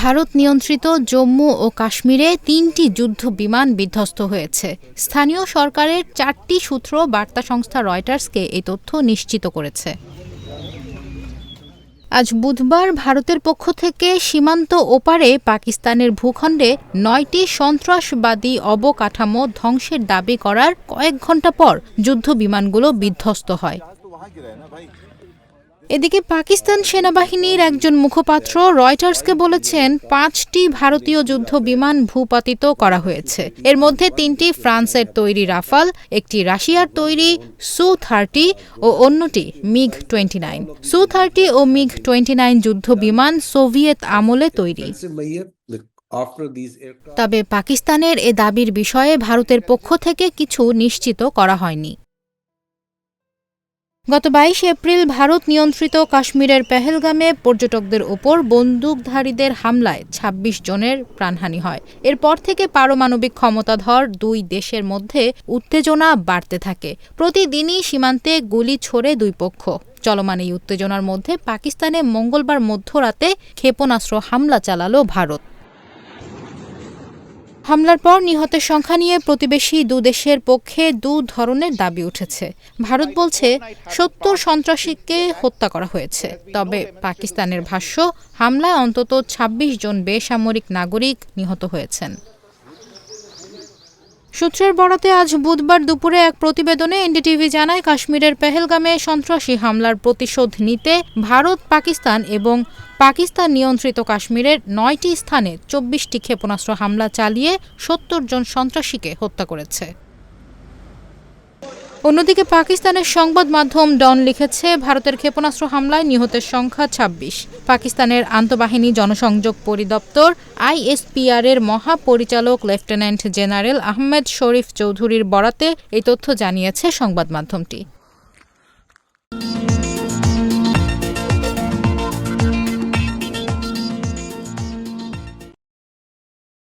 ভারত নিয়ন্ত্রিত জম্মু ও কাশ্মীরে তিনটি যুদ্ধ বিমান বিধ্বস্ত হয়েছে। স্থানীয় সরকারের চারটি সূত্র বার্তা সংস্থা রয়টার্সকে এই তথ্য নিশ্চিত করেছে। আজ বুধবার ভারতের পক্ষ থেকে সীমান্ত ওপারে পাকিস্তানের ভূখণ্ডে নয়টি সন্ত্রাসবাদী অবকাঠামো ধ্বংসের দাবি করার কয়েক ঘণ্টা পর যুদ্ধ বিমানগুলো বিধ্বস্ত হয়। এদিকে পাকিস্তান সেনাবাহিনীর একজন মুখপাত্র রয়টার্সকে বলেছেন, পাঁচটি ভারতীয় যুদ্ধ বিমান ভূপাতিত করা হয়েছে। এর মধ্যে তিনটি ফ্রান্সের তৈরি রাফাল, একটি রাশিয়ার তৈরি সু থার্টি ও অন্যটি MiG twenty nine. Su thirty ও মিগ টোয়েন্টি নাইন যুদ্ধ বিমান সোভিয়েত আমলে তৈরি। তবে পাকিস্তানের এ দাবির বিষয়ে ভারতের পক্ষ থেকে কিছু নিশ্চিত করা হয়নি। গত বাইশ এপ্রিল ভারত নিয়ন্ত্রিত কাশ্মীরের পেহেলগামে পর্যটকদের ওপর বন্দুকধারীদের হামলায় ২৬ জনের প্রাণহানি হয়। এরপর থেকে পারমাণবিক ক্ষমতাধর দুই দেশের মধ্যে উত্তেজনা বাড়তে থাকে। প্রতিদিনই সীমান্তে গুলি ছোড়ে দুই পক্ষ। চলমান এই উত্তেজনার মধ্যে পাকিস্তানে মঙ্গলবার মধ্যরাতে ক্ষেপণাস্ত্র হামলা চালালো ভারত। হামলার পর নিহতের সংখ্যা নিয়ে প্রতিবেশী দু দেশের পক্ষে দু ধরনের দাবি উঠেছে। ভারত বলছে, সত্তর সন্ত্রাসীকে হত্যা করা হয়েছে। তবে পাকিস্তানের ভাষ্য, হামলায় অন্তত ২৬ জন বেসামরিক নাগরিক নিহত হয়েছেন। সূত্রের বরাতে আজ বুধবার দুপুরে এক প্রতিবেদনে এনডিটিভি জানায় কাশ্মীরের পেহেলগামে সন্ত্রাসী হামলার প্রতিশোধ নিতে ভারত, পাকিস্তান এবং পাকিস্তান নিয়ন্ত্রিত কাশ্মীরের নয়টি স্থানে চব্বিশটি ক্ষেপণাস্ত্র হামলা চালিয়ে সত্তর জন সন্ত্রাসীকে হত্যা করেছে। অন্যদিকে পাকিস্তানের সংবাদ মাধ্যম ডন লিখেছে, ভারতের ক্ষেপণাস্ত্র হামলায় নিহতের সংখ্যা ২৬ পাকিস্তানের আন্তঃবাহিনী জনসংযোগ পরিদপ্তর আইএসপিআর এর মহাপরিচালক লেফটেন্যান্ট জেনারেল আহমেদ শরীফ চৌধুরীর বরাতে এই তথ্য জানিয়েছে সংবাদ মাধ্যমটি।